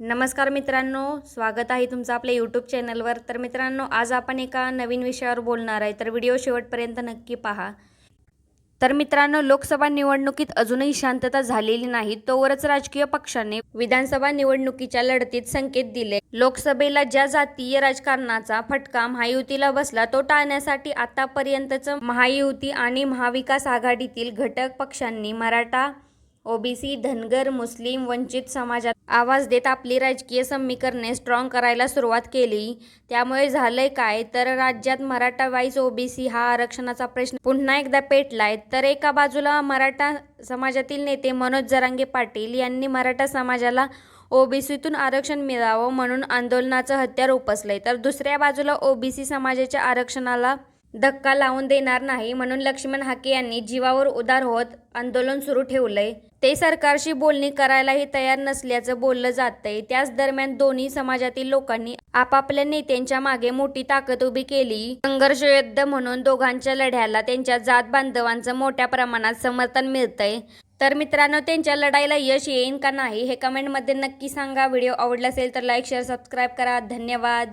नमस्कार मित्रांनो स्वागत आहे तुमचं आपल्या यूट्यूब चॅनलवर तर मित्रांनो आज आपण एका नवीन विषयावर बोलणार आहे. तर व्हिडिओ शेवटपर्यंत नक्की पहा. तर मित्रांनो लोकसभा निवडणुकीत अजूनही शांतता झालेली नाही. तोवरच राजकीय पक्षांनी विधानसभा निवडणुकीच्या लढतीत संकेत दिले. लोकसभेला ज्या जातीय राजकारणाचा फटका महायुतीला बसला तो टाळण्यासाठी आतापर्यंतच महायुती आणि महाविकास आघाडीतील घटक पक्षांनी मराठा ओबीसी धनगर मुस्लिम वंचित समाजात आवाज देत आपली राजकीय समीकरणे स्ट्रॉंग करायला सुरुवात केली. त्यामुळे झालंय काय? तर राज्यात मराठा वाईज ओबीसी हा आरक्षणाचा प्रश्न पुन्हा एकदा पेटलाय. तर एका बाजूला मराठा समाजातील नेते मनोज जरांगे पाटील यांनी मराठा समाजाला ओबीसीतून आरक्षण मिळावं म्हणून आंदोलनाचं हत्यार उपसलंय. तर दुसऱ्या बाजूला ओबीसी समाजाच्या आरक्षणाला धक्का लावून देणार नाही म्हणून लक्ष्मण हाके यांनी जीवावर उदार होत आंदोलन सुरू ठेवलंय. ते सरकारशी बोलणी करायलाही तयार नसल्याचं बोललं जातंय. त्याच दरम्यान दोन्ही समाजातील लोकांनी आपापल्या नेत्यांच्या मागे मोठी ताकद उभी केली. संघर्ष युद्ध म्हणून दोघांच्या लढ्याला त्यांच्या जात बांधवांचं मोठ्या प्रमाणात समर्थन मिळतंय. तर मित्रांनो त्यांच्या लढाईला यश येईन का नाही हे कमेंटमध्ये नक्की सांगा. व्हिडिओ आवडला असेल तर लाईक शेअर सबस्क्राईब करा. धन्यवाद.